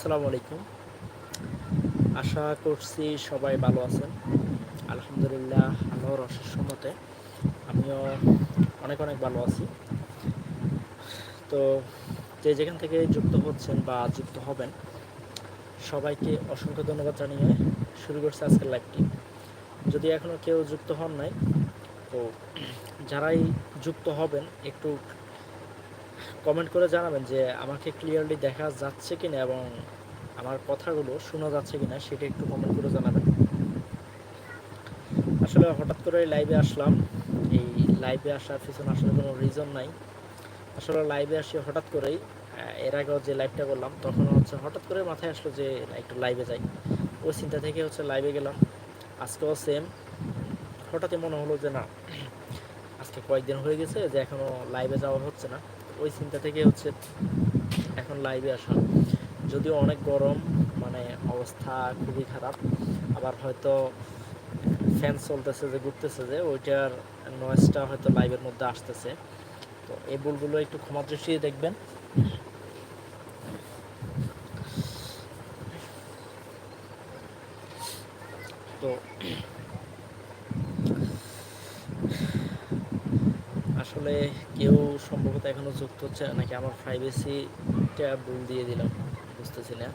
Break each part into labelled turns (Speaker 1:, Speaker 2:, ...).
Speaker 1: আসসালামু আলাইকুম। আশা করছি সবাই ভালো আছেন। আলহামদুলিল্লাহ আল্লাহর অশেষ মতে আমিও অনেক অনেক ভালো আছি। তো যে যেখান থেকে যুক্ত হচ্ছেন বা যুক্ত হবেন, সবাইকে অসংখ্য ধন্যবাদ জানিয়ে শুরু করছে আজকের লাইভটি যদি এখনও কেউ যুক্ত হন নাই, তো যারাই যুক্ত হবেন, একটু কমেন্ট করে জানাবেন যে আমাকে ক্লিয়ারলি দেখা যাচ্ছে কিনা এবং আমার কথাগুলো শোনা যাচ্ছে কিনা সেটা একটু কমেন্ট করে জানাবেন। আসলে হঠাৎ করে লাইভে আসলাম। এই লাইভে আসার পিছনে আসলে কোনো রিজন নাই। আসলে লাইভে আসি হঠাৎ করেই এর আগেও যে লাইভটা করলাম, তখন হচ্ছে হঠাৎ করে মাথায় আসলো যে একটু লাইভে যাই। ওই চিন্তা থেকে হচ্ছে লাইভে গেলাম। আজকেও সেম হঠাৎই মনে হলো যে না, আজকে কয়েকদিন হয়ে গেছে যে এখনও লাইভে যাওয়া হচ্ছে না। ওই চিন্তা থেকে হচ্ছে এখন লাইভে আসা। যদিও অনেক গরম মানে অবস্থা খুবই খারাপ, আবার হয়তো ফ্যান চলতেছে যে, ঘুরতেছে যে, ওইটার নয়েজটা হয়তো লাইভের মধ্যে আসতেছে। তো এই ভুলগুলো একটু ক্ষমা দৃষ্টিতে দেখবেন তো আসলে কেউ সম্ভবত এখনও যুক্ত হচ্ছে, নাকি আমার ফাইভ এসিটা ভুল দিয়ে দিলাম, বুঝতেছি না।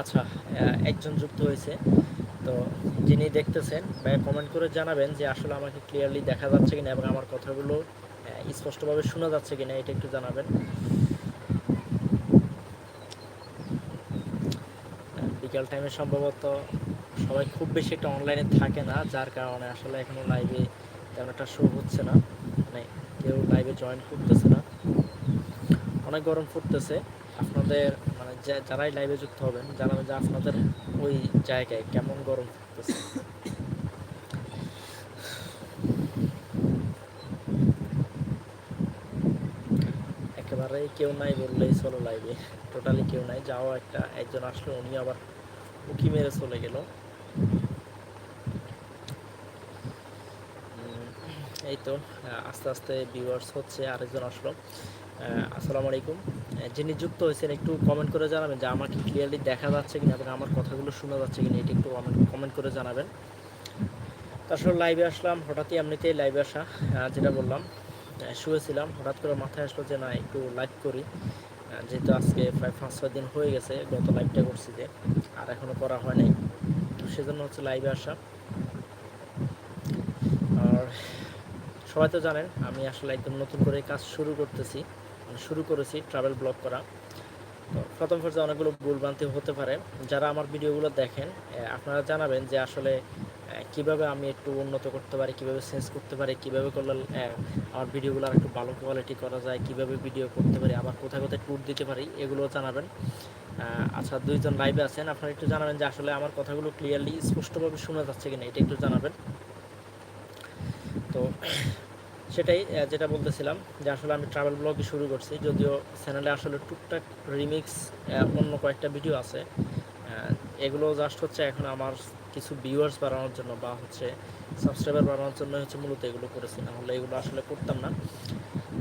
Speaker 1: আচ্ছা একজন যুক্ত হয়েছে, তো যিনি দেখতেছেন, ভাইয়া কমেন্ট করে জানাবেন যে আসলে আমাকে ক্লিয়ারলি দেখা যাচ্ছে কিনা এবং আমার কথাগুলো স্পষ্টভাবে শোনা যাচ্ছে কিনা, এটা একটু জানাবেন। বিকাল টাইমে সম্ভবত সবাই খুব বেশি একটা অনলাইনে থাকে না, যার কারণে আসলে এখনও লাইভে তেমন একটা শো হচ্ছে না। মানে কেউ লাইভে জয়েন করতেছে না। অনেক গরম পড়তেছে আপনাদের মানে যারাই লাইভে যুক্ত হবেন, জানাবেন যে আপনাদের ওই জায়গায় কেমন গরম পড়তেছে একেবারেই কেউ নাই বললেই চলো লাইভে টোটালি কেউ নাই। যাও একটা, একজন আসলো উনি আবার উকি মেরে চলে গেল। এই তো আস্তে আস্তে ভিউয়ার্স হচ্ছে, আরেকজন আসলো। আসসালামু আলাইকুম। যিনি যুক্ত হয়েছেন, একটু কমেন্ট করে জানাবেন যে আমাকে ক্লিয়ারলি দেখা যাচ্ছে কিনা এবং আমার কথাগুলো শোনা যাচ্ছে কিনা, এটা একটু কমেন্ট করে জানাবেন। তারপর লাইভে আসলাম, হঠাৎই এমনিতেই লাইভে আসা যেটা বললাম শুয়েছিলাম, হঠাৎ করে মাথায় আসলো যে না, একটু লাইভ করি। যেহেতু আজকে প্রায় পাঁচ, ছয় দিন হয়ে গেছে, গত লাইভটা করছি যে, আর এখনও করা হয় নাই। তো সেজন্য হচ্ছে লাইভে আসা। আর সবাই তো জানেন, আমি আসলে একদম নতুন করে কাজ শুরু করতেছি মানে শুরু করেছি ট্রাভেল ব্লগ করা। তো প্রথম পর্যায়ে অনেকগুলো ভুলভ্রান্তি হতে পারে। যারা আমার ভিডিওগুলো দেখেন আপনারা জানাবেন যে আসলে কীভাবে আমি একটু উন্নত করতে পারি, কীভাবে চেঞ্জ করতে পারি, কীভাবে করলে আমার ভিডিওগুলো আর একটু ভালো কোয়ালিটি করা যায়, কীভাবে ভিডিও করতে পারি, আবার কোথায় কোথায় ট্যুর দিতে পারি এগুলো জানাবেন। আচ্ছা দুইজন লাইভে আছেন, আপনারা একটু জানাবেন যে আসলে আমার কথাগুলো ক্লিয়ারলি স্পষ্টভাবে শোনা যাচ্ছে কিনা, এটা একটু জানাবেন। তো সেটাই যেটা বলতেছিলাম যে আসলে আমি ট্রাভেল ব্লগই শুরু করছি, যদিও চ্যানেলে আসলে টুকটাক রিমিক্স অন্য কয়েকটা ভিডিও আছে। এগুলো জাস্ট হচ্ছে এখন আমার কিছু ভিউয়ার্স বাড়ানোর জন্য বা হচ্ছে সাবস্ক্রাইবার বাড়ানোর জন্য হচ্ছে মূলত এগুলো করেছি। না হলে এগুলো আসলে করতাম না।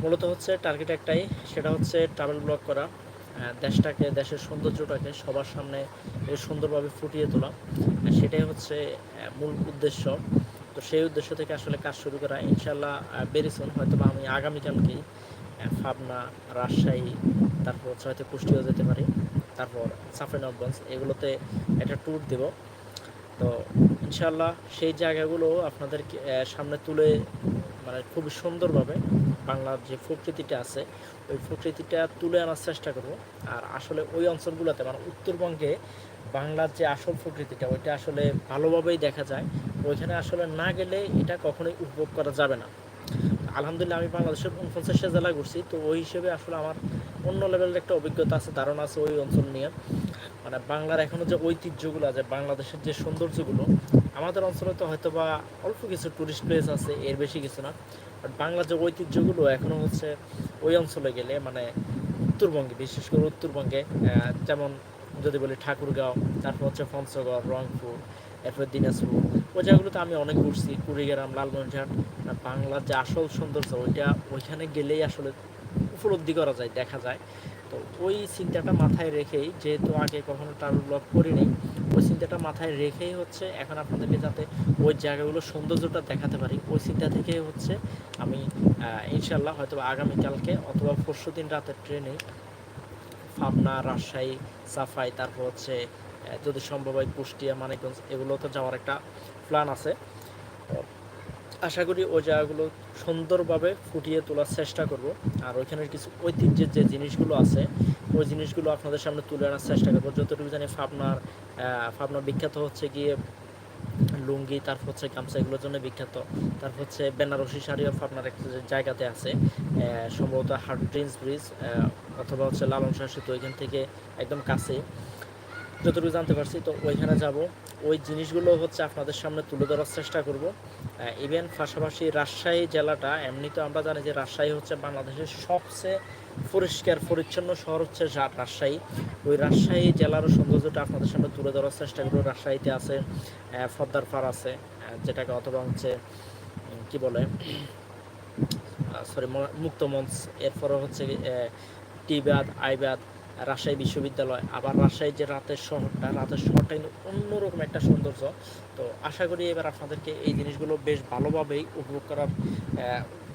Speaker 1: মূলত হচ্ছে টার্গেট একটাই, সেটা হচ্ছে ট্রাভেল ব্লগ করা। দেশটাকে, দেশের সৌন্দর্যটাকে সবার সামনে সুন্দরভাবে ফুটিয়ে তোলা। সেটাই হচ্ছে মূল উদ্দেশ্য। তো সেই উদ্দেশ্য থেকে আসলে কাজ শুরু করা। ইনশাল্লাহ বেরিসুন হয়তো বা আমি আগামীকালকেই ফাবনা রাজশাহী, তারপর হচ্ছে হয়তো কুষ্টিয়াও যেতে পারি। তারপর সাফেনগঞ্জ এগুলোতে একটা ট্যুর দেব। তো ইনশাল্লাহ সেই জায়গাগুলো আপনাদের সামনে তুলে মানে খুবই সুন্দরভাবে বাংলার যে প্রকৃতিটা আছে, ওই প্রকৃতিটা তুলে আনার চেষ্টা করব। আর আসলে ওই অঞ্চলগুলোতে মানে উত্তরবঙ্গে বাংলার যে আসল প্রকৃতিটা, ওইটা আসলে ভালোভাবেই দেখা যায়। ওইখানে আসলে না গেলে এটা কখনোই উপভোগ করা যাবে না। আলহামদুলিল্লাহ আমি বাংলাদেশের উনপঞ্চাশটা জেলা ঘুরছি, তো ওই হিসেবে আসলে আমার অন্য লেভেলের একটা অভিজ্ঞতা আছে, ধারণা আছে ওই অঞ্চল নিয়ে। মানে বাংলার এখনও যে ঐতিহ্যগুলো আছে, বাংলাদেশের যে সৌন্দর্যগুলো, আমাদের অঞ্চলে তো হয়তো বা অল্প কিছু টুরিস্ট প্লেস আছে, এর বেশি কিছু না। বাট বাংলার যে ঐতিহ্যগুলো এখনও হচ্ছে ওই অঞ্চলে গেলে মানে উত্তরবঙ্গে, বিশেষ করে উত্তরবঙ্গে যেমন যদি বলি ঠাকুরগাঁও, তারপর হচ্ছে পঞ্চগড়, রংপুর, এরপর দিনাজপুর, ওই জায়গাগুলোতে আমি অনেক ঘুরছি, কুড়িগ্রাম, লালমনিরহাট। বাংলার যে আসল সৌন্দর্য, ওইটা ওইখানে গেলেই আসলে উপলব্ধি করা যায়, দেখা যায়। তো ওই চিন্তাটা মাথায় রেখেই, যেহেতু আগে কখনো ট্রাভেল ব্লগ করিনি, ওই চিন্তাটা মাথায় রেখেই হচ্ছে এখন আপনাদেরকে যাতে ওই জায়গাগুলোর সৌন্দর্যটা দেখাতে পারি। ওই চিন্তা থেকে হচ্ছে আমি ইনশাল্লাহ হয়তো আগামীকালকে অথবা পরশু দিন রাতের ট্রেনে পাবনা, রাজশাহী, সাফাই, তারপর হচ্ছে যদি সম্ভব হয় কুষ্টিয়া, মানিকগঞ্জ এগুলো তো যাওয়ার একটা প্ল্যান আছে। আশা করি ওই জায়গাগুলো সুন্দরভাবে ফুটিয়ে তোলার চেষ্টা করব। আর ওইখানের কিছু ঐতিহ্যের যে জিনিসগুলো আছে, ওই জিনিসগুলো আপনাদের সামনে তুলে আনার চেষ্টা করব। যতটুকু জানি ফাবনার ফাবনার বিখ্যাত হচ্ছে গিয়ে লুঙ্গি, তারপর হচ্ছে গামছা, এগুলোর জন্য বিখ্যাত। তারপর হচ্ছে বেনারসি শাড়িও আপনার একটা জায়গাতে আছে সম্ভবত ড্রিন্স ব্রিজ অথবা হচ্ছে লালন শাহ সেতু ওইখান থেকে একদম কাছে। যতটুকু জানতে পারছি, তো ওইখানে যাব। ওই জিনিসগুলো হচ্ছে আপনাদের সামনে তুলে ধরার চেষ্টা করব। ইভেন পাশাপাশি রাজশাহী জেলাটা এমনি তো আমরা জানি যে রাজশাহী হচ্ছে বাংলাদেশের সবচেয়ে পরিষ্কার, পরিচ্ছন্ন শহর হচ্ছে রাজশাহী। ওই রাজশাহী জেলারও সৌন্দর্যটা আপনাদের সামনে তুলে ধরার চেষ্টা করব। রাজশাহীতে আছে ফদ্দার ফার আছে যেটাকে অথবা হচ্ছে কি বলে সরি মুক্ত মঞ্চ এরপরে হচ্ছে টিবাদ, আইবাদ রাজশাহী বিশ্ববিদ্যালয়, আবার রাজশাহীর যে রাতের শহরটা রাতের শহরটা কিন্তু অন্যরকম একটা সৌন্দর্য। তো আশা করি এবার আপনাদেরকে এই জিনিসগুলো বেশ ভালোভাবেই উপভোগ করার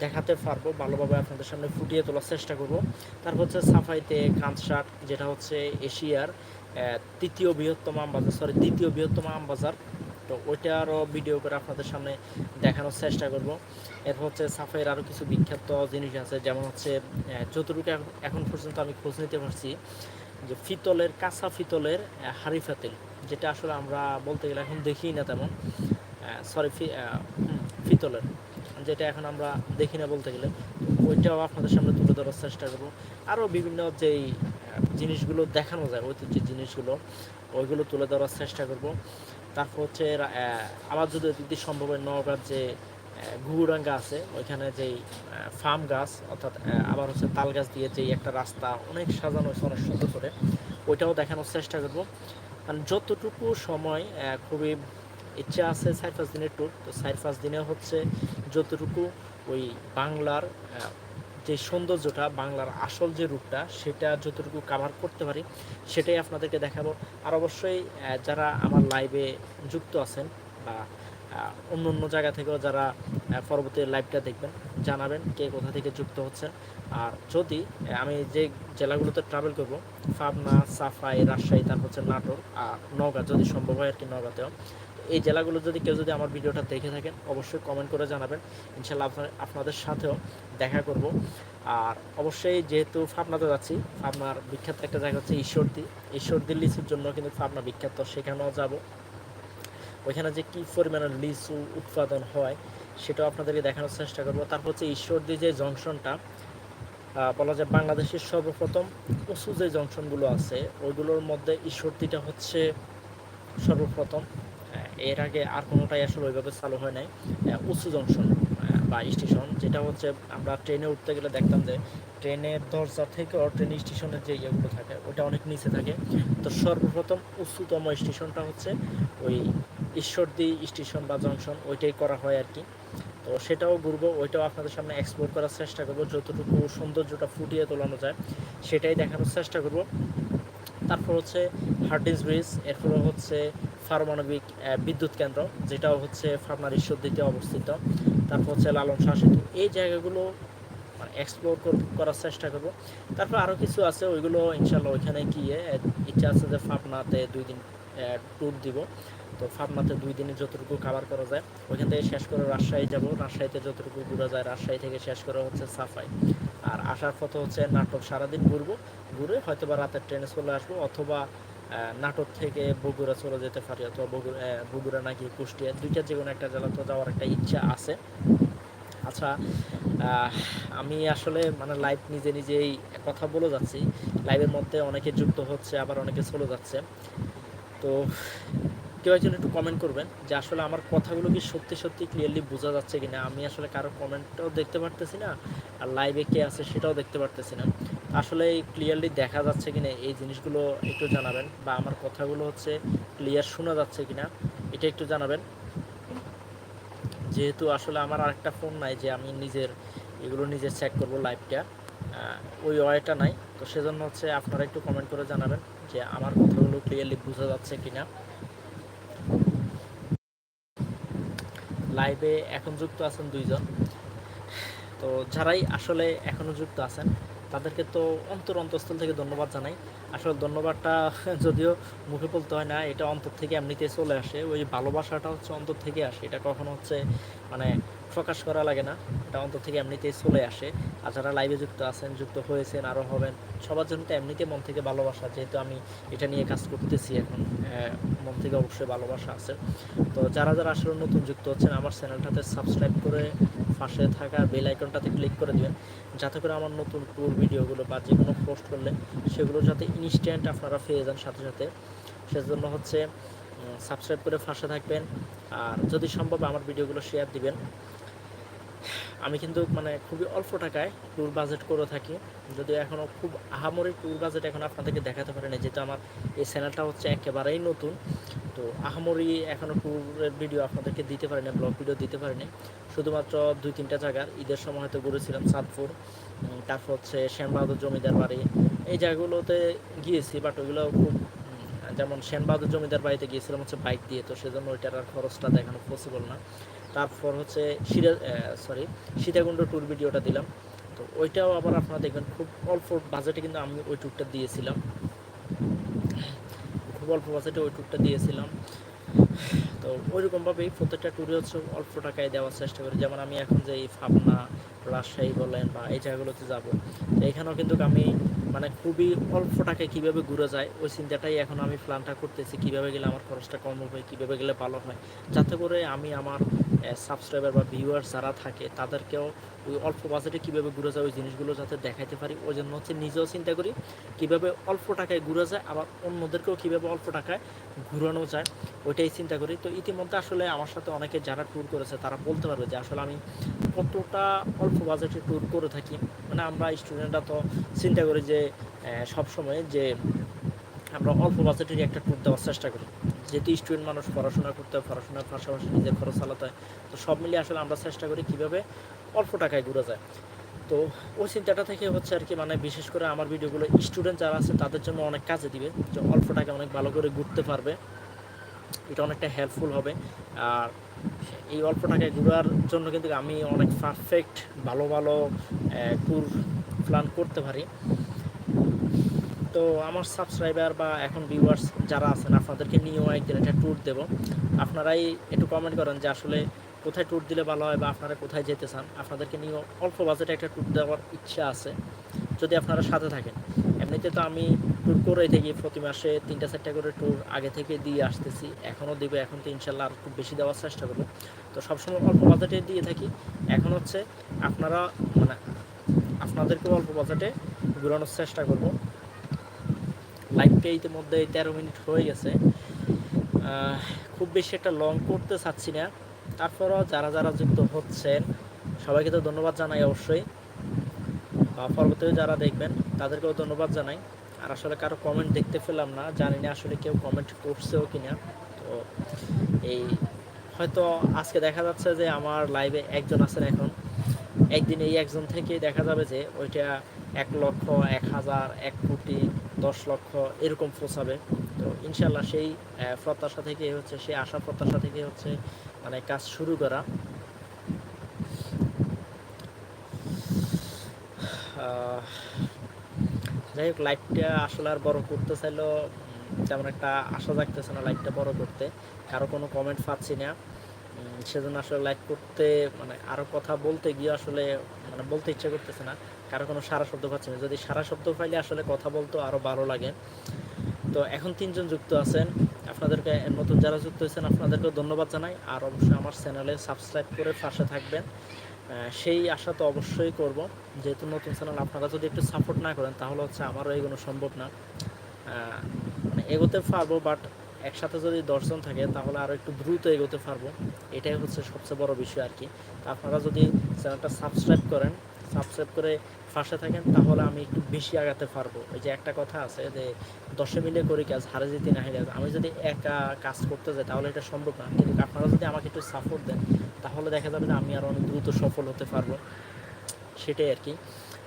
Speaker 1: দেখাতে পারব, ভালোভাবে আপনাদের সামনে ফুটিয়ে তোলার চেষ্টা করব। তারপর হচ্ছে সাফাইতে কাঁচশাট যেটা হচ্ছে এশিয়ার তৃতীয় বৃহত্তম আমবাজার সরি দ্বিতীয় বৃহত্তম আমবাজার তো ওইটারও ভিডিও করে আপনাদের সামনে দেখানোর চেষ্টা করব। এরপর হচ্ছে সাফাইয়ের আরও কিছু বিখ্যাত জিনিস আছে, যেমন হচ্ছে যতটুকু এখন পর্যন্ত আমি খোঁজ নিতে পারছি যে ফিতলের, কাঁচা ফিতলের হাড়ি ফাতিল যেটা আসলে আমরা বলতে গেলে এখন দেখি না তেমন সরি ফিতলের, যেটা এখন আমরা দেখি না বলতে গেলে। ওইটাও আপনাদের সামনে তুলে ধরার চেষ্টা করব। আরও বিভিন্ন যেই জিনিসগুলো দেখানো যায়, ঐতিহ্যের জিনিসগুলো, ওইগুলো তুলে ধরার চেষ্টা করব। তারপর হচ্ছে আবার যদি যদি সম্ভব হয় নওগাঁর যে ঘুঘুরাঙ্গা আছে, ওইখানে যেই ফার্ম গাছ, অর্থাৎ আবার হচ্ছে তাল গাছ দিয়ে যেই একটা রাস্তা অনেক সাজানো হয়েছে, অনেক সুন্দর করে, ওইটাও দেখানোর চেষ্টা করব। কারণ যতটুকু সময় খুবই ইচ্ছা আছে চার পাঁচ দিনের ট্যুর তো চার পাঁচ দিনে হচ্ছে যতটুকু ওই বাংলার যে সৌন্দর্যটা, বাংলার আসল যে রূপটা, সেটা যতটুকু কাভার করতে পারি, সেটাই আপনাদেরকে দেখাবো। আর অবশ্যই যারা আমার লাইভে যুক্ত আছেন বা অন্য অন্য জায়গা থেকেও যারা পরবর্তী লাইভটা দেখবেন, জানাবেন কে কোথা থেকে যুক্ত হচ্ছেন। আর যদি আমি যে জেলাগুলোতে ট্রাভেল করব, পাবনা, সাফাই, রাজশাহী, তারপর হচ্ছে নাটোর, আর নওগাঁ, যদি সম্ভব হয় আর কি নওগাঁতেও এই জেলাগুলো যদি কেউ যদি আমার ভিডিওটা দেখে থাকেন, অবশ্যই কমেন্ট করে জানাবেন। ইনশাল্লাহ আপনাদের সাথেও দেখা করব। আর অবশ্যই যেহেতু ফাবনাতে যাচ্ছি ফাবনার বিখ্যাত একটা জায়গা হচ্ছে ঈশ্বরদী। ঈশ্বরদী লিচুর জন্য কিন্তু ফাবনা বিখ্যাত, সেখানেও যাব। ওইখানে যে কী পরিমাণে লিচু উৎপাদন হয়, সেটাও আপনাদেরকে দেখানোর চেষ্টা করব। তারপর হচ্ছে ঈশ্বরদী যে জংশনটা বলা যায় বাংলাদেশের সর্বপ্রথম উঁচু যে জংশনগুলো আছে, ওইগুলোর মধ্যে ঈশ্বরদীটা হচ্ছে সর্বপ্রথম। এর আগে আর কোনোটাই আসলে ওইভাবে চালু হয় নাই উঁচু জংশন বা স্টেশন যেটা হচ্ছে আমরা ট্রেনে উঠতে গেলে দেখতাম যে ট্রেনের দরজা থেকে ট্রেন স্টেশনের যে ইয়েগুলো থাকে, ওটা অনেক নিচে থাকে। তো সর্বপ্রথম উচ্চতম স্টেশনটা হচ্ছে ওই ঈশ্বরদী স্টেশন বা জংশন ওইটাই করা হয় আর কি। তো সেটাও ঘুরবো, ওইটাও আপনাদের সামনে এক্সপ্লোর করার চেষ্টা করব, যতটুকু সৌন্দর্যটা ফুটিয়ে তোলানো যায়, সেটাই দেখানোর চেষ্টা করব। তারপর হচ্ছে হার্ডিস ব্রিজ, এরপর হচ্ছে পারমাণবিক বিদ্যুৎ কেন্দ্র যেটাও হচ্ছে ফার্মার ঈশ্বরদীতে অবস্থিত। তারপর হচ্ছে লালন শাহ সেতু। এই জায়গাগুলো মানে এক্সপ্লোর করার চেষ্টা করব। তারপর আরও কিছু আছে, ওইগুলো ইনশাল্লাহ ওইখানে গিয়ে ইচ্ছা আছে যে ফাপনাতে দুই দিন ট্যুর দিব। তো ফাপনাতে দুই দিনে যতটুকু কাভার করা যায়, ওইখান থেকে শেষ করে রাজশাহী যাব। রাজশাহীতে যতটুকু ঘুরা যায়, রাজশাহী থেকে শেষ করে হচ্ছে সাফাই। আর আসার পথে হচ্ছে নাটক সারাদিন ঘুরবো। ঘুরে হয়তো বা রাতের ট্রেনে চলে আসব, অথবা নাটক থেকে বগুড়া চলে যেতে পারি অথবা বগুড়া বগুড়া নাকি কুষ্টিয়া, দুইটা যে কোনো একটা জেলা তো যাওয়ার একটা ইচ্ছা আছে। আচ্ছা আমি আসলে মানে লাইভ নিজে নিজেই কথা বলে যাচ্ছি। লাইভের মধ্যে অনেকে যুক্ত হচ্ছে, আবার অনেকে চলে যাচ্ছে। তো কেউ একজন একটু কমেন্ট করবেন যে আসলে আমার কথাগুলো কি সত্যি সত্যি ক্লিয়ারলি বোঝা যাচ্ছে কিনা? আমি আসলে কারও কমেন্টটাও দেখতে পারতেছি না, আর লাইভে কে আছে সেটাও দেখতে পারতেছি না। আসলে ক্লিয়ারলি দেখা যাচ্ছে কিনা? এই জিনিসগুলো একটু জানাবেন বা আমার কথাগুলো হচ্ছে ক্লিয়ার শোনা যাচ্ছে কিনা? এটা একটু জানাবেন। যেহেতু আসলে আমার আরেকটা ফোন নাই যে আমি নিজের, এগুলো নিজে চেক করব লাইভটা ওই ওয়েটা নাই। তো সেজন্য হচ্ছে আপনারা একটু কমেন্ট করে জানাবেন যে আমার কথাগুলো ক্লিয়ারলি বোঝা যাচ্ছে কিনা? লাইভে এখন যুক্ত আছেন দুইজন। তো যারাই আসলে এখনও যুক্ত আছেন, তাদেরকে তো অন্তর অন্তঃস্থল থেকে ধন্যবাদ জানাই। আসলে ধন্যবাদটা যদিও মুখে বলতে হয় না, এটা অন্তর থেকে এমনিতে চলে আসে। ওই ভালোবাসাটা হচ্ছে অন্তর থেকে আসে। এটা কখনো হচ্ছে মানে প্রকাশ করা লাগে না। এটা অন্তর থেকে এমনিতেই চলে আসে। আর যারা লাইভে যুক্ত আছেন, যুক্ত হয়েছেন আরও হবেন, সবার জন্য তো এমনিতে মন থেকে ভালোবাসা। যেহেতু আমি এটা নিয়ে কাজ করতেছি এখন মন থেকে অবশ্যই ভালোবাসা আছে। তো যারা যারা আসলে নতুন যুক্ত হচ্ছেন, আমার চ্যানেলটাতে সাবস্ক্রাইব করে পাশে থাকা বেল আইকনটাতে ক্লিক করে দেবেন। যাতে করে আমার নতুন ট্যুর ভিডিওগুলো বা যে কোনো পোস্ট করলে, সেগুলো যাতে ইনস্ট্যান্ট আপনারা পেয়ে যান সাথে সাথে। সেজন্য হচ্ছে সাবস্ক্রাইব করে ফাঁসে থাকবেন। আর যদি সম্ভব আমার ভিডিওগুলো শেয়ার দিবেন। আমি কিন্তু মানে খুবই অল্প টাকায় ট্যুর বাজেট করে থাকি। যদিও এখনও খুব আহামরি ট্যুর বাজেট এখন আপনাদেরকে দেখাতে পারেনি, যেহেতু আমার এই চ্যানেলটা হচ্ছে একেবারেই নতুন। তো আহামরি এখনও ট্যুরের ভিডিও আপনাদেরকে দিতে পারিনি ব্লগ ভিডিও দিতে পারিনি। শুধুমাত্র দুই তিনটা জায়গার, ঈদের সময় হয়তো ঘুরেছিলাম চাঁদপুর তারপর হচ্ছে শ্যামবাহাদুর জমিদার বাড়ি। এই জায়গাগুলোতে গিয়েছি বাট ওইগুলো খুব যেমন শ্যামবাহাদুর জমিদার বাড়িতে গিয়েছিলাম হচ্ছে বাইক দিয়ে, তো সেজন্য ওইটার আর খরচটা দেখানো পসিবল না। তারপর হচ্ছে সিরা সরি সীতাকুণ্ড ট্যুর ভিডিওটা দিলাম। তো ওইটাও আবার আপনারা দেখবেন, খুব অল্প বাজেটে কিন্তু আমি ওই ট্যুরটা দিয়েছিলাম। খুব অল্প বাজেটে ওই ট্যুরটা দিয়েছিলাম। তো ওইরকমভাবেই প্রত্যেকটা ট্যুরে হচ্ছে অল্প টাকায় দেওয়ার চেষ্টা করি। যেমন আমি এখন যে এই ফাবনা রাজশাহী বলেন বা এই জায়গাগুলোতে যাব। এখানেও কিন্তু আমি মানে খুবই অল্প টাকায় কীভাবে ঘুরে যায় ওই চিন্তাটাই এখন আমি প্ল্যানটা করতেছি। কীভাবে গেলে আমার খরচটা কম হবে, কীভাবে গেলে ভালো হয়। যাতে করে আমি আমার সাবস্ক্রাইবার বা ভিউয়ার্স যারা থাকে, তাদেরকেও ওই অল্প বাজেটে কীভাবে ঘুরে যায় ওই জিনিসগুলো যাতে দেখাইতে পারি। ওই জন্য হচ্ছে নিজেও চিন্তা করি, কীভাবে অল্প টাকায় ঘুরে যায় আবার অন্যদেরকেও কীভাবে অল্প টাকায় ঘুরানো যায়, ওইটাই চিন্তা করি। তো ইতিমধ্যে আসলে আমার সাথে অনেকে যারা ট্যুর করেছে, তারা বলতে পারবে যে আসলে আমি কতটা অল্প বাজেটে ট্যুর করে থাকি। মানে আমরা স্টুডেন্টরা তো চিন্তা করি যে সবসময় যে আমরা অল্প বাজেটেরই একটা ট্যুর দেওয়ার চেষ্টা করি। যেহেতু স্টুডেন্ট মানুষ পড়াশোনা করতে হয়, পড়াশোনার পাশাপাশি নিজের খরচ চালাতে হয়, তো সব মিলিয়ে আসলে আমরা চেষ্টা করি কীভাবে অল্প টাকায় ঘুরে যায়। তো ওই চিন্তাটা থেকে হচ্ছে আর কি মানে বিশেষ করে আমার ভিডিওগুলো স্টুডেন্ট যারা আছে তাদের জন্য অনেক কাজে দিবে, যে অল্প টাকায় অনেক ভালো করে ঘুরতে পারবে। এটা অনেকটা হেল্পফুল হবে। আর এই অল্প টাকায় ঘোরার জন্য কিন্তু আমি অনেক পারফেক্ট ভালো ভালো ট্যুর প্ল্যান করতে পারি। তো আমার সাবস্ক্রাইবার বা এখন ভিউয়ার্স যারা আছেন, আপনাদেরকে নিয়েও একদিন একটা ট্যুর দেবো। আপনারাই একটু কমেন্ট করেন যে আসলে কোথায় ট্যুর দিলে ভালো হয় বা আপনারা কোথায় যেতে চান। আপনাদেরকে নিয়েও অল্প বাজেটে একটা ট্যুর দেওয়ার ইচ্ছা আছে। যদি আপনারা সাথে থাকেন। এমনিতে তো আমি ট্যুর করেই থাকি, প্রতি মাসে তিনটা, চারটা করে ট্যুর আগে থেকে দিয়ে আসতেছি। এখনও দেবো, এখন তো ইনশাল্লাহ আর একটু বেশি দেওয়ার চেষ্টা করব। তো সবসময় অল্প বাজেটে দিয়ে থাকি। এখন হচ্ছে আপনারা মানে আপনাদেরকেও অল্প বাজেটে ঘুরানোর চেষ্টা করব। লাইভটা ইতিমধ্যে তেরো মিনিট হয়ে গেছে। খুব বেশি একটা লং করতে চাচ্ছি না। তারপরও যারা যারা যুক্ত হচ্ছেন, সবাইকে তো ধন্যবাদ জানাই অবশ্যই। পরবর্তীতে যারা দেখবেন, তাদেরকেও ধন্যবাদ জানাই। আর আসলে কারও কমেন্ট দেখতে পেলাম না, জানি না আসলে কেউ কমেন্ট করছেও কিনা। তো এই হয়তো আজকে দেখা যাচ্ছে যে আমার লাইভে একজন আছেন এখন। একদিন এই একজন থেকে দেখা যাবে যে ওইটা এক লক্ষ, এক হাজার, এক কোটি, দশ লক্ষ এরকম পৌঁছাবে তো ইনশাল্লাহ সেই প্রত্যাশা থেকে হচ্ছে, সেই আশা প্রত্যাশা থেকে হচ্ছে মানে কাজ শুরু করা। যাই হোক লাইভটা আসলে আর বড় করতে চাইলেও তেমন একটা আশা জাগতেছে না লাইভটা বড় করতে। কারও কোনো কমেন্ট পাচ্ছি না। সেজন্য আসলে লাইভ করতে মানে আরও কথা বলতে গিয়ে আসলে মানে বলতে ইচ্ছা করতেছে না। কারও কোনো সারা শব্দ পাচ্ছি না। যদি সারা শব্দ পাইলে আসলে কথা বলতো আরও ভালো লাগে। তো এখন তিনজন যুক্ত আছেন। আপনাদেরকে এর নতুন যারা যুক্ত হয়েছেন, আপনাদেরকেও ধন্যবাদ জানাই। আর অবশ্যই আমার চ্যানেলে সাবস্ক্রাইব করে পাশে থাকবেন। সেই আশা তো অবশ্যই করব। যেহেতু নতুন চ্যানেল আপনারা যদি একটু সাপোর্ট না করেন, তাহলে হচ্ছে আমারও এগোনো সম্ভব না। মানে এগোতে পারব বাট একসাথে যদি দশজন থাকে, তাহলে আরও একটু দ্রুত এগোতে পারব। এটাই হচ্ছে সবচেয়ে বড় বিষয় আর কি। আপনারা যদি চ্যানেলটা সাবস্ক্রাইব করেন সাবস্ক্রাইব করে পাশে থাকেন, তাহলে আমি একটু বেশি আগাতে পারব। ওই যে একটা কথা আছে যে, দশে মিলে করি কাজ, হারে যেতে না হেরে, আমি যদি একা কাজ করতে যাই তাহলে এটা সম্ভব না। কিন্তু আপনারা যদি আমাকে একটু সাপোর্ট দেন, তাহলে দেখা যাবে যে আমি আরও অনেক দ্রুত সফল হতে পারব। সেটাই আর কি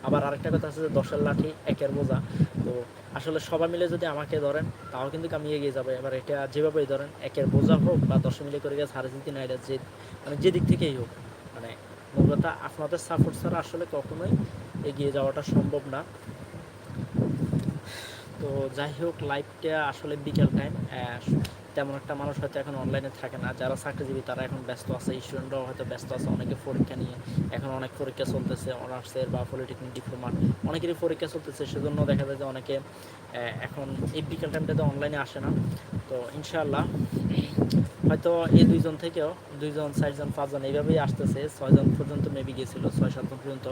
Speaker 1: আবার আরেকটা কথা আছে যে, দশের লাঠি একের বোঝা। তো আসলে সবাই মিলে যদি আমাকে ধরেন, তাও কিন্তু আমি এগিয়ে যাব। এবার এটা যেভাবেই ধরেন, একের বোঝা হোক বা দশে মিলে করে গেছে হারে জিতি না এটা যে মানে যে দিক থেকেই হোক মানে মূল কথা আপনাদের সাপোর্ট ছাড়া আসলে কখনোই এগিয়ে যাওয়াটা সম্ভব না। তো যাই হোক লাইফটা আসলে বিকেল টাইম তেমন একটা মানুষ হয়তো এখন অনলাইনে থাকে না। যারা চাকরিজীবী, তারা এখন ব্যস্ত আছে। স্টুডেন্টরাও হয়তো ব্যস্ত আছে। অনেকে পরীক্ষা নিয়ে এখন অনেক পরীক্ষা চলতেছে অনার্সের বা পলিটেকনিক ডিপ্লোমার অনেকেরই পরীক্ষা চলতেছে। সেজন্য দেখা যায় যে অনেকে এখন এই বিকেল টাইমটাতে অনলাইনে আসে না। তো ইনশাআল্লাহ, হয়তো এই দুইজন থেকেও, দুইজন, চারজন, পাঁচজন এইভাবেই আসতেছে। ছয়জন পর্যন্ত মেবি গিয়েছিল ছয়, সাতজন পর্যন্ত।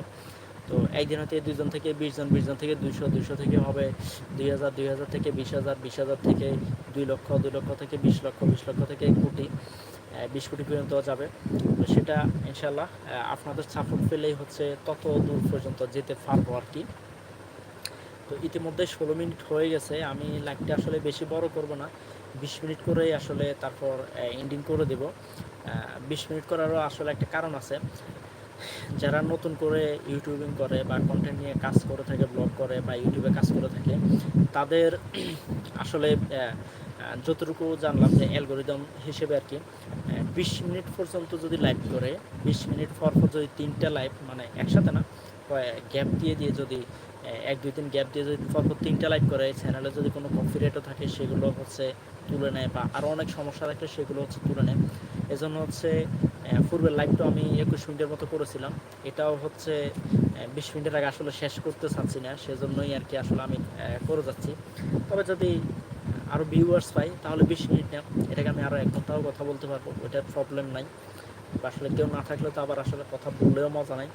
Speaker 1: তো একদিন হয়তো দুইজন থেকে বিশ জন বিশ জন থেকে দুইশো দুইশো থেকে হবে দুই হাজার দুই হাজার থেকে বিশ হাজার বিশ হাজার থেকে দুই লক্ষ দুই লক্ষ থেকে বিশ লক্ষ বিশ লক্ষ থেকে কোটি বিশ কোটি পর্যন্ত যাবে। তো সেটা ইনশাল্লাহ আপনাদের সাপোর্ট পেলেই হচ্ছে তত দূর পর্যন্ত যেতে পারব আর কি। তো ইতিমধ্যে ষোলো মিনিট হয়ে গেছে, আমি লাইভটা আসলে বেশি বড় করব না। বিশ মিনিট করেই আসলে তারপর এন্ডিং করে দেব। বিশ মিনিট করারও আসলে একটা কারণ আছে। যারা নতুন করে ইউটিউবিং করে বা কন্টেন্ট নিয়ে কাজ করে থাকে ব্লগ করে বা ইউটিউবে কাজ করে থাকে, তাদের আসলে যতটুকু জানলাম যে অ্যালগোরিদম হিসেবে আর কি বিশ মিনিট পর্যন্ত যদি লাইভ করে, বিশ মিনিট পর পর যদি তিনটা লাইভ মানে একসাথে না গ্যাপ দিয়ে দিয়ে যদি এক দুই দিন গ্যাপ দিয়ে যদি পরপর তিনটা লাইভ করে চ্যানেলে যদি কোনো কপিরাইটও থাকে, সেগুলো হচ্ছে তুলে নেয় বা আরও অনেক সমস্যা থাকলে সেগুলো হচ্ছে তুলে নেয়। এজন্য হচ্ছে পূর্বের লাইভটা আমি একুশ মিনিটের মতো করেছিলাম। এটাও হচ্ছে বিশ মিনিটের আগে আসলে শেষ করতে চাচ্ছি না, সেজন্যই আর কি আসলে আমি করে যাচ্ছি। তবে যদি আরও ভিউয়ার্স পাই, তাহলে বিশ মিনিট নেন। এটাকে আমি আরও এক ঘন্টাও কথা বলতে পারব, ওইটার প্রবলেম নাই। আসলে কেউ না থাকলে তো আবার আসলে কথা বললেও মজা নাই।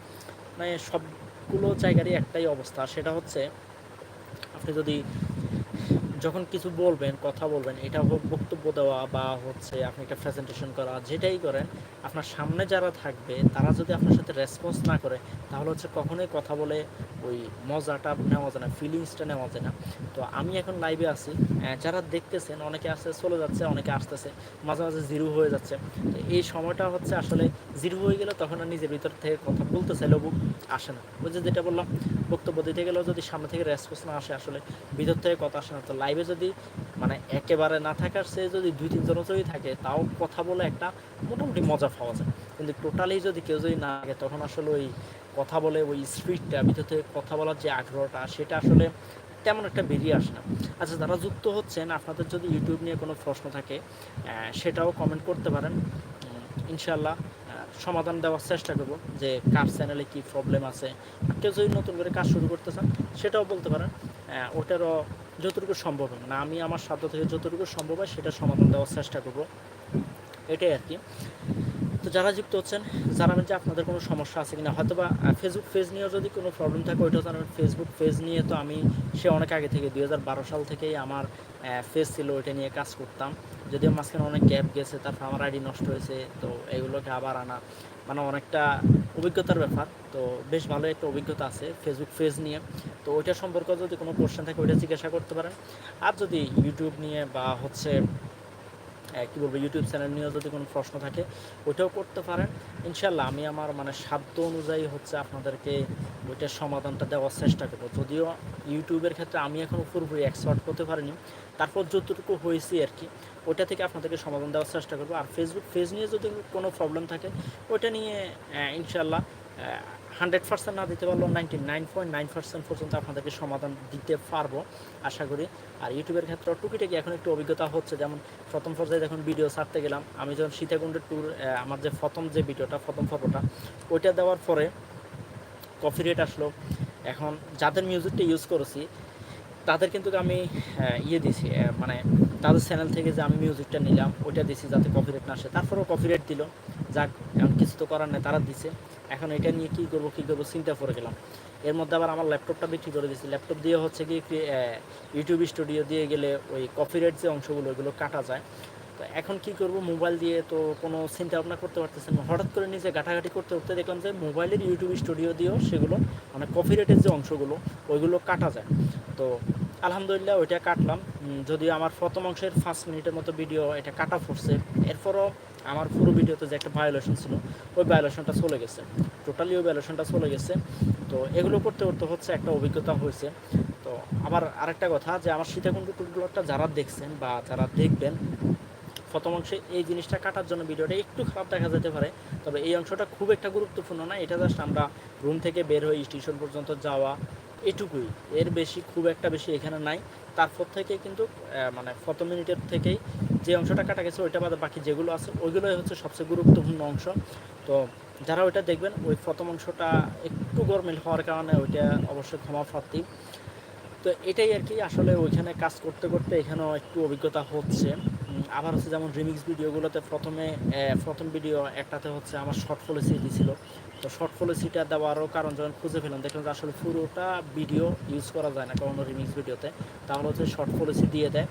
Speaker 1: মানে সবগুলো জায়গারই একটাই অবস্থা সেটা হচ্ছে, আপনি যদি যখন কিছু বলবেন, কথা বলবেন, এটা বক্তব্য দেওয়া বা হচ্ছে আপনি একটা প্রেজেন্টেশন করা, যেটাই করেন আপনার সামনে যারা থাকবে, তারা যদি আপনার সাথে রেসপন্স না করে, তাহলে হচ্ছে কখনোই কথা বলে ওই মজাটা নেওয়া যায় না ফিলিংসটা নেওয়া যায় না। তো আমি এখন লাইভে আছি যারা দেখতেছেন, অনেকে আসতে চলে যাচ্ছে, অনেকে আসতেছে, মাঝে মাঝে জিরো হয়ে যাচ্ছে। তো এই সময়টা হচ্ছে আসলে জিরো হয়ে গেলে তখন আর নিজের ভিতর থেকে কথা বলতে চাইলেও আসে না। ওই যে যেটা বললাম, বক্তব্য দিতে গেলেও যদি সামনে থেকে রেসপন্স না আসে আসলে, ভিতর থেকে কথা আসে না। তো লাইভে যদি মানে একেবারে না থাকার সে যদি দুই তিনজন যদি থাকে, তাও কথা বলে একটা মোটামুটি মজা পাওয়া যায়। কিন্তু টোটালি যদি কেউ যদি না থাকে, তখন আসলে ওই কথা বলে, ওই স্পিডটা ভিতর থেকে কথা বলার যে আগ্রহটা, সেটা আসলে তেমন একটা বেরিয়ে আসে না। আচ্ছা যারা যুক্ত হচ্ছেন, আপনাদের যদি ইউটিউব নিয়ে কোনো প্রশ্ন থাকে সেটাও কমেন্ট করতে পারেন। ইনশাল্লাহ সমাধান দেওয়ার চেষ্টা করব যে কার চ্যানেলে কী প্রবলেম আছে। কেউ যদি নতুন করে কাজ শুরু করতে চান, সেটাও বলতে পারেন। ওটারও যতটুকু সম্ভব না আমি আমার সাধ্য থেকে যতটুকু সম্ভব হয় সেটা সমাধান দেওয়ার চেষ্টা করব। এটাই আর কি তো যারা যুক্ত হচ্ছেন, জানাবেন যে আপনাদের কোনো সমস্যা আছে কিনা। হয়তো বা ফেসবুক পেজ নিয়েও যদি কোনো প্রবলেম থাকে, ওইটাও জানাবেন। ফেসবুক পেজ নিয়ে তো আমি, সে অনেক আগে থেকে দু হাজার বারো সাল থেকেই আমার ফেজ ছিল, ওইটা নিয়ে কাজ করতাম। যদিও মাঝখানে অনেক গ্যাপ গেছে, তারপর আমার আইডি নষ্ট হয়েছে, তো এগুলোকে আবার আনা। মানে অনেকটা অভিজ্ঞতার ব্যাপার। তো বেশ ভালো একটা অভিজ্ঞতা আছে ফেসবুক পেজ নিয়ে। তো ওইটা সম্পর্কে যদি কোনো কোশ্চেন থাকে, ওইটা জিজ্ঞাসা করতে পারেন। আর যদি ইউটিউব নিয়ে বা হচ্ছে কী বলব ইউটিউব চ্যানেল নিয়েও যদি কোনো প্রশ্ন থাকে, ওইটাও করতে পারেন। ইনশাল্লাহ আমি আমার মানে সাধ্য অনুযায়ী হচ্ছে আপনাদেরকে ওইটার সমাধানটা দেওয়ার চেষ্টা করব। যদিও ইউটিউবের ক্ষেত্রে আমি এখনও পুরোপুরি এক্সপার্ট হতে পারিনি। তারপর যতটুকু হয়েছি আর কি। ওইটা থেকে আপনাদেরকে সমাধান দেওয়ার চেষ্টা করব। আর ফেসবুক পেজ নিয়ে যদি কোনো প্রবলেম থাকে, ওইটা নিয়ে ইনশাল্লাহ হান্ড্রেড পার্সেন্ট না দিতে পারলেও ninety nine point nine percent পর্যন্ত আপনাদেরকে সমাধান দিতে পারব, আশা করি। আর ইউটিউবের ক্ষেত্রে টুকিটাকি এখন একটু অভিজ্ঞতা হচ্ছে, যেমন প্রথম পর্যায়ে যখন ভিডিও ছাড়তে গেলাম, আমি যখন সীতাকুণ্ডের ট্যুর আমার যে প্রথম যে ভিডিওটা প্রথম ফটোটা ওইটা দেওয়ার পরে কফি রেট আসলো। এখন যাদের মিউজিকটা ইউজ করেছি তাদের কিন্তু আমি ইয়ে দিছি মানে তাদের চ্যানেল থেকে যে আমি মিউজিকটা নিলাম, ওইটা দিছি যাতে কপিরাইট না আসে। তারপরেও কপিরাইট দিল। যাক এমন কিছু তো করার নেই, তারা দিছে। এখন এটা নিয়ে কী করব কী করব চিন্তা করে গেলাম। এর মধ্যে আবার আমার ল্যাপটপটা বিক্রি করে দিয়েছি ল্যাপটপ দিয়ে হচ্ছে কি ইউটিউব স্টুডিও দিয়ে গেলে ওই কপিরাইট যে অংশগুলো, ওইগুলো কাটা যায়। এখন কি করব? মোবাইল দিয়ে তো কোনো চিন্তা ভাবনা করতে পারতেছেন না। হঠাৎ করে নিজে ঘাটাঘাটি করতে করতে দেখলাম যে মোবাইলের ইউটিউব স্টুডিও দিয়েও সেগুলো মানে কপিরাইটের যে অংশগুলো, ওইগুলো কাটা যায়। তো আলহামদুলিল্লাহ ওইটা কাটলাম। যদিও আমার প্রথম অংশের পাঁচ মিনিটের মতো ভিডিও এটা কাটা পড়ছে। এরপরও আমার পুরো ভিডিওতে যে একটা ভায়োলেশন ছিল, ওই ভায়োলেশনটা চলে গেছে। টোটালি ওই ভায়োলেশনটা চলে গেছে। তো এগুলো করতে করতে হচ্ছে একটা অভিজ্ঞতা হয়েছে। তো আবার আরেকটা কথা যে আমার সীতাকুণ্ড টুলগুলোটা যারা দেখছেন বা যারা দেখবেন প্রথম অংশে এই জিনিসটা কাটার জন্য ভিডিওটা একটু খারাপ দেখা যেতে পারে, তবে এই অংশটা খুব একটা গুরুত্বপূর্ণ না। এটা জাস্ট আমরা রুম থেকে বের হয়ে স্টেশন পর্যন্ত যাওয়া এটুকুই। এর বেশি খুব একটা বেশি এখানে নাই। তারপর থেকে কিন্তু মানে প্রথম মিনিটের থেকেই যে অংশটা কাটা গেছে, ওইটা বাদে বাকি যেগুলো আছে, ওইগুলোই হচ্ছে সবচেয়ে গুরুত্বপূর্ণ অংশ। তো যারা ওইটা দেখবেন, ওই প্রথম অংশটা একটু গরমিল হওয়ার কারণে ওইটা অবশ্যই ক্ষমা প্রার্থী। তো এটাই আর কি, আসলে ওইখানে কাজ করতে করতে এখানেও একটু অভিজ্ঞতা হচ্ছে। আবার হচ্ছে যেমন রিমিক্স ভিডিওগুলোতে প্রথমে প্রথম ভিডিও একটাতে হচ্ছে আমার শর্ট পলিসি দিছিল তো শর্ট পলিসিটা দেওয়ারও কারণ যখন খুঁজে পেলাম, দেখলাম যে আসলে পুরোটা ভিডিও ইউজ করা যায় না কোনো রিমিক্স ভিডিওতে তাহলে হচ্ছে শর্ট পলিসি দিয়ে দেয়।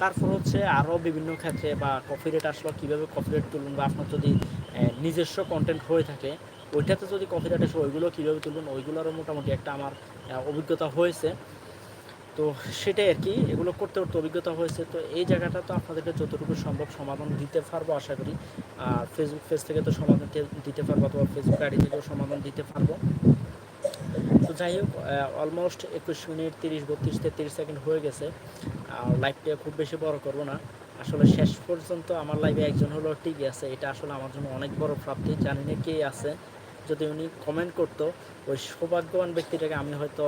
Speaker 1: তারপর হচ্ছে আরও বিভিন্ন ক্ষেত্রে বা কপিরেট আসলো, কীভাবে কপিরেট তুলুন বা আপনার যদি নিজস্ব কন্টেন্ট হয়ে থাকে, ওইটাতে যদি কপিরাইট আসে, ওইগুলো কীভাবে তুলবেন, ওইগুলোরও মোটামুটি একটা আমার অভিজ্ঞতা হয়েছে। তো সেটাই আর কি, এগুলো করতে করতে অভিজ্ঞতা হয়েছে। তো এই জায়গাটা তো আপনাদেরকে যতটুকু সম্ভব সমাধান দিতে পারব আশা করি। আর ফেসবুক পেজ থেকে তো সমাধান দিতে পারব অথবা ফেসবুক আইডি থেকেও সমাধান দিতে পারব। তো যাই হোক অলমোস্ট একুশ মিনিট, তিরিশ, বত্রিশ, তেত্রিশ সেকেন্ড হয়ে গেছে। আর লাইভটা খুব বেশি বড় করব না। আসলে শেষ পর্যন্ত আমার লাইভে একজন হলো টিকে আছে, এটা আসলে আমার জন্য অনেক বড় প্রাপ্তি। জানি না কে আছে। যদি উনি কমেন্ট করতো, ওই সৌভাগ্যবান ব্যক্তিটাকে আমি হয়তো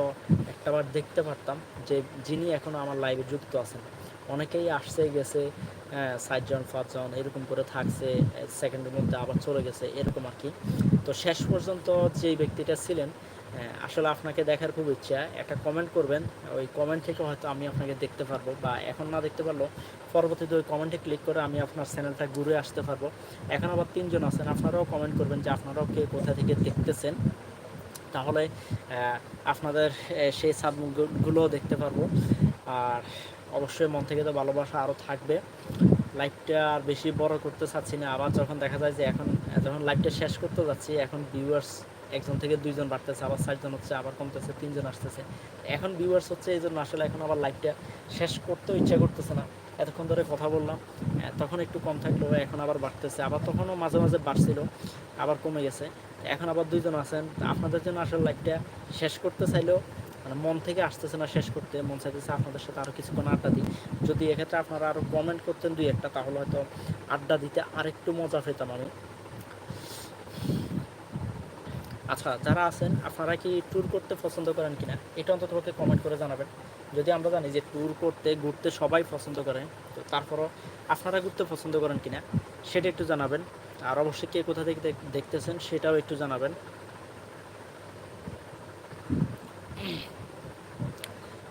Speaker 1: একটাবার দেখতে পারতাম যে যিনি এখনও আমার লাইভে যুক্ত আছেন। অনেকেই আসছে, গেছে সাতজন, পাঁচজন এরকম করে থাকছে সেকেন্ডের মধ্যে আবার চলে গেছে, এরকম আর কি। তো শেষ পর্যন্ত যেই ব্যক্তিটা ছিলেন আসলে আপনাকে দেখার খুব ইচ্ছা। একটা কমেন্ট করবেন। ওই কমেন্ট থেকে হয়তো আমি আপনাকে দেখতে পারব বা এখন না দেখতে পারলেও পরবর্তীতে ওই কমেন্টে ক্লিক করে আমি আপনার চ্যানেলটা ঘুরে আসতে পারব। এখন আবার তিনজন আছেন, আপনারাও কমেন্ট করবেন যে আপনারাও কে কোথা থেকে দেখতেছেন। তাহলে আপনাদের সেই সাবগুলোও দেখতে পারব। আর অবশ্যই মন থেকে তো ভালোবাসা আরও থাকবে। লাইভটা আর বেশি বড় করতে চাচ্ছি না। আবার যখন দেখা যায় যে এখন, যখন লাইভটা শেষ করতে যাচ্ছি, এখন ভিউয়ার্স একজন থেকে দুইজন বাড়তেছে, আবার চারজন হচ্ছে, আবার কমতেছে, তিনজন আসতেছে। এখন ভিউয়ার্স হচ্ছে এই জন্য আসলে এখন আবার লাইভটা শেষ করতেও ইচ্ছা করতেছে না। এতক্ষণ ধরে কথা বললাম তখন একটু কম থাকল, এখন আবার বাড়তেছে। আবার তখনও মাঝে মাঝে বাড়ছিল, আবার কমে গেছে। এখন আবার দুইজন আছেন আপনাদের জন্য আসলে লাইভটা শেষ করতে চাইলেও মানে মন থেকে আসতেছে না শেষ করতে, মন চাইতেছে আপনাদের সাথে আরও কিছুক্ষণ আড্ডা দিই। যদি এক্ষেত্রে আপনারা আরও কমেন্ট করতেন দুই একটা, তাহলে হয়তো আড্ডা দিতে আরেকটু মজা পেতাম আমি। আচ্ছা যারা আছেন, আপনারা কি ট্যুর করতে পছন্দ করেন কিনা? এটা অন্তত পক্ষে কমেন্ট করে জানাবেন। যদি আমরা জানি যে ট্যুর করতে, ঘুরতে সবাই পছন্দ করে, তো তারপরও আপনারা ঘুরতে পছন্দ করেন কিনা, সেটা একটু জানাবেন। আর অবশ্যই কে কোথা থেকে দেখতেছেন, সেটাও একটু জানাবেন।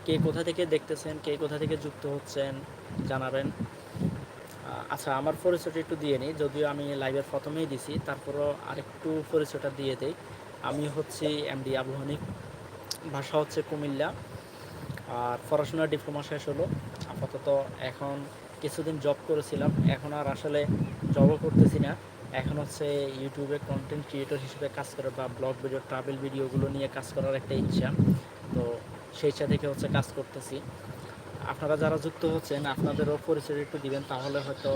Speaker 1: কে কোথা থেকে দেখতেছেন, কে কোথা থেকে যুক্ত হচ্ছেন, জানাবেন। আচ্ছা আমার পরিচয়টা একটু দিয়ে নিই। যদিও আমি লাইভের প্রথমেই দিছি, তারপরও আরেকটু পরিচয়টা দিয়ে দেই। আমি হচ্ছি এমডি আবু হানিফ। ভাষা হচ্ছে কুমিল্লা। আর পড়াশোনার ডিপ্লোমা শেষ হলো। আপাতত এখন কিছুদিন জব করেছিলাম। এখন আর আসলে জবও করতেছি না। এখন হচ্ছে ইউটিউবে কন্টেন্ট ক্রিয়েটর হিসেবে কাজ করে বা ব্লগ ভিডিও ট্রাভেল ভিডিওগুলো নিয়ে কাজ করার একটা ইচ্ছা। তো সেই ইচ্ছা থেকে হচ্ছে কাজ করতেছি। আপনারা যারা যুক্ত হচ্ছেন, আপনাদেরও পরিচয় একটু দিবেন, তাহলে হয়তো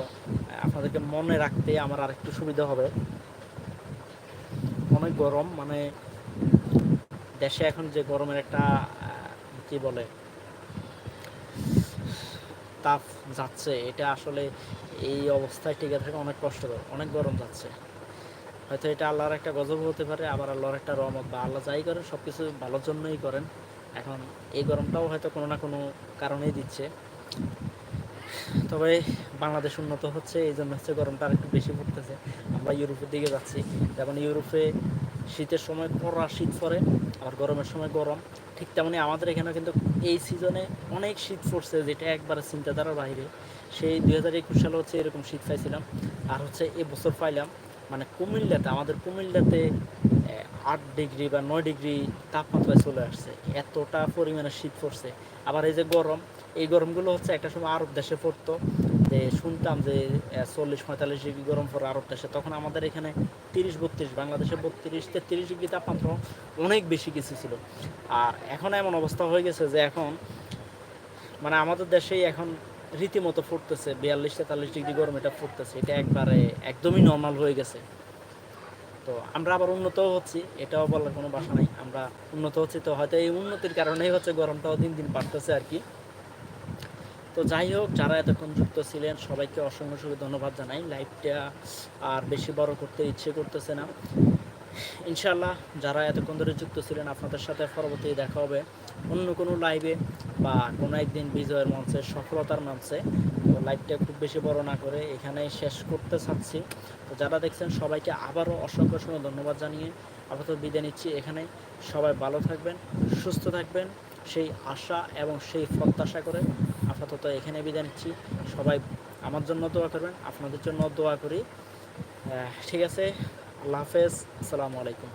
Speaker 1: আপনাদেরকে মনে রাখতে আমার আর একটু সুবিধা হবে। অনেক গরম মানে দেশে এখন যে গরমের একটা কি বলে, তাপ যাচ্ছে, এটা আসলে এই অবস্থায় টিকে থাকা অনেক কষ্টকর, অনেক গরম যাচ্ছে। হয়তো এটা আল্লাহর একটা গজব হতে পারে, আবার আল্লাহর একটা রহমত বা আল্লাহ যাই করেন সব কিছু ভালোর জন্যই করেন। এখন এই গরমটাও হয়তো কোনো না কোনো কারণেই দিচ্ছে। তবে বাংলাদেশ উন্নত হচ্ছে, এই জন্য হচ্ছে গরমটা আরেকটু বেশি পড়তেছে। আমরা ইউরোপের দিকে যাচ্ছি। যেমন ইউরোপে শীতের সময় কড়া শীত পড়ে, আবার গরমের সময় গরম। ঠিক তেমনি আমাদের এখানে কিন্তু এই সিজনে অনেক শীত পড়ছে, যেটা একবারে চিন্তাধারার বাইরে। সেই দুই হাজার একুশ সালে হচ্ছে এরকম শীত পাইছিলাম, আর হচ্ছে এবছর পাইলাম মানে কুমিল্লাতে, আমাদের কুমিল্লাতে আট ডিগ্রি বা নয় ডিগ্রি তাপমাত্রায় চলে আসছে। এতটা পরিমাণে শীত পড়ছে। আবার এই যে গরম এই গরমগুলো হচ্ছে একটা সময় আরব দেশে পড়তো, যে শুনতাম যে চল্লিশ, পঁয়তাল্লিশ ডিগ্রি গরম পড়ে আরব দেশে। তখন আমাদের এখানে তিরিশ, বত্রিশ, বাংলাদেশে বত্রিশ, তেত্রিশ ডিগ্রি তাপমাত্রা অনেক বেশি কিছু ছিল। আর এখন এমন অবস্থা হয়ে গেছে যে এখন মানে আমাদের দেশেই এখন রীতিমতো ফুটতেছে, বিয়াল্লিশ, তেতাল্লিশ ডিগ্রি গরম এটা ফুটতেছে। এটা একবারে একদমই নর্মাল হয়ে গেছে। তো আমরা আবার উন্নত হচ্ছি, এটাও বলার কোনো বাসা নাই। আমরা উন্নত হচ্ছি, তো হয়তো এই উন্নতির কারণেই হচ্ছে গরমটাও দিন দিন বাড়তেছে আর কি। তো যাই হোক, যারা এতক্ষণ যুক্ত ছিলেন, সবাইকে অসংখ্য অসংখ্য ধন্যবাদ জানাই। লাইভটা আর বেশি বড় করতে ইচ্ছে করতেছে না। ইনশাল্লাহ যারা এতক্ষণ ধরে যুক্ত ছিলেন, আপনাদের সাথে পরবর্তী দেখা হবে। অন্য কোনো লাইভে বা কোনো একদিন বিজয়ের মঞ্চে, সফলতার মঞ্চে। তো লাইভটা খুব বেশি বড় না করে এখানেই শেষ করতে চাচ্ছি। তো যারা দেখছেন, সবাইকে আবারও অসংখ্য অসংখ্য ধন্যবাদ জানিয়ে আপাতত বিদায় নিচ্ছি এখানে। সবাই ভালো থাকবেন, সুস্থ থাকবেন। সেই আশা এবং সেই প্রত্যাশা করে আপাতত এখানে বিদায় নিচ্ছি। সবাই আমার জন্য দোয়া করবেন, আপনাদের জন্য দোয়া করি। ঠিক আছে, আল্লাহ হাফেজ, আসসালামু আলাইকুম।